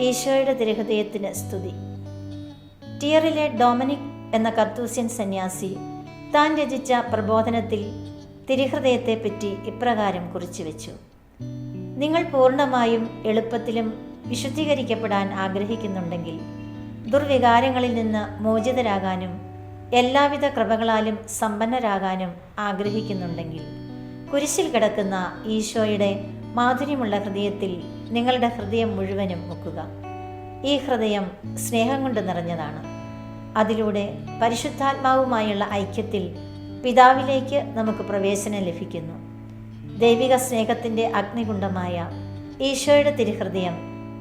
ഈശോയുടെ സ്തുതി. ടിയറിലെ ഡൊമിനിക് എന്ന കർത്തൂസ്യൻ സന്യാസി താൻ രചിച്ച പ്രബോധനത്തിൽ തിരുഹൃദയത്തെപ്പറ്റി ഇപ്രകാരം കുറിച്ചു വെച്ചു. നിങ്ങൾ പൂർണമായും എളുപ്പത്തിലും വിശുദ്ധീകരിക്കപ്പെടാൻ ആഗ്രഹിക്കുന്നുണ്ടെങ്കിൽ ദുർവികാരങ്ങളിൽ നിന്ന് മോചിതരാകാനും എല്ലാവിധ കൃപകളാലും സമ്പന്നരാകാനും ആഗ്രഹിക്കുന്നുണ്ടെങ്കിൽ കുരിശിൽ കിടക്കുന്ന ഈശോയുടെ മാധുര്യമുള്ള ഹൃദയത്തിൽ നിങ്ങളുടെ ഹൃദയം മുഴുവനും മുക്കുക. ഈ ഹൃദയം സ്നേഹം കൊണ്ട് നിറഞ്ഞതാണ്. അതിലൂടെ പരിശുദ്ധാത്മാവുമായുള്ള ഐക്യത്തിൽ പിതാവിലേക്ക് നമുക്ക് പ്രവേശനം ലഭിക്കുന്നു. ദൈവിക സ്നേഹത്തിന്റെ അഗ്നികുണ്ഡമായ ഈശോയുടെ തിരുഹൃദയം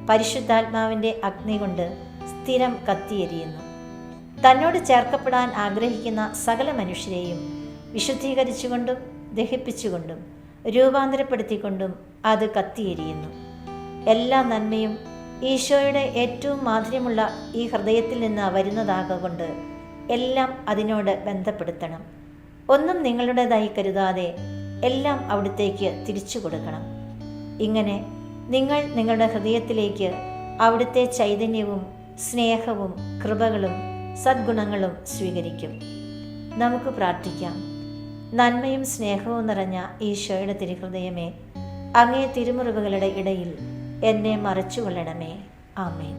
പരിശുദ്ധാത്മാവിന്റെ അഗ്നി കൊണ്ട് സ്ഥിരം കത്തിയെരിയുന്നു. തന്നോട് ചേർക്കപ്പെടാൻ ആഗ്രഹിക്കുന്ന സകല മനുഷ്യരെയും വിശുദ്ധീകരിച്ചുകൊണ്ടും ദഹിപ്പിച്ചുകൊണ്ടും രൂപാന്തരപ്പെടുത്തിക്കൊണ്ടും അത് കത്തിയെരിയുന്നു. എല്ലാ നന്മയും ഈശോയുടെ ഏറ്റവും മാധുര്യമുള്ള ഈ ഹൃദയത്തിൽ നിന്ന് വരുന്നതാകൊണ്ട് എല്ലാം അതിനോട് ബന്ധപ്പെടുത്തണം. ഒന്നും നിങ്ങളുടേതായി കരുതാതെ എല്ലാം അവിടുത്തേക്ക് തിരിച്ചു കൊടുക്കണം. ഇങ്ങനെ നിങ്ങൾ നിങ്ങളുടെ ഹൃദയത്തിലേക്ക് അവിടുത്തെ ചൈതന്യവും സ്നേഹവും കൃപകളും സദ്ഗുണങ്ങളും സ്വീകരിക്കും. നമുക്ക് പ്രാർത്ഥിക്കാം. നന്മയും സ്നേഹവും നിറഞ്ഞ ഈശോയുടെ തിരുഹൃദയമേ അങ്ങേ തിരുമുറിവുകളുടെ ഇടയിൽ എന്നെ മറച്ചുകൊള്ളണമേ. ആമേൻ.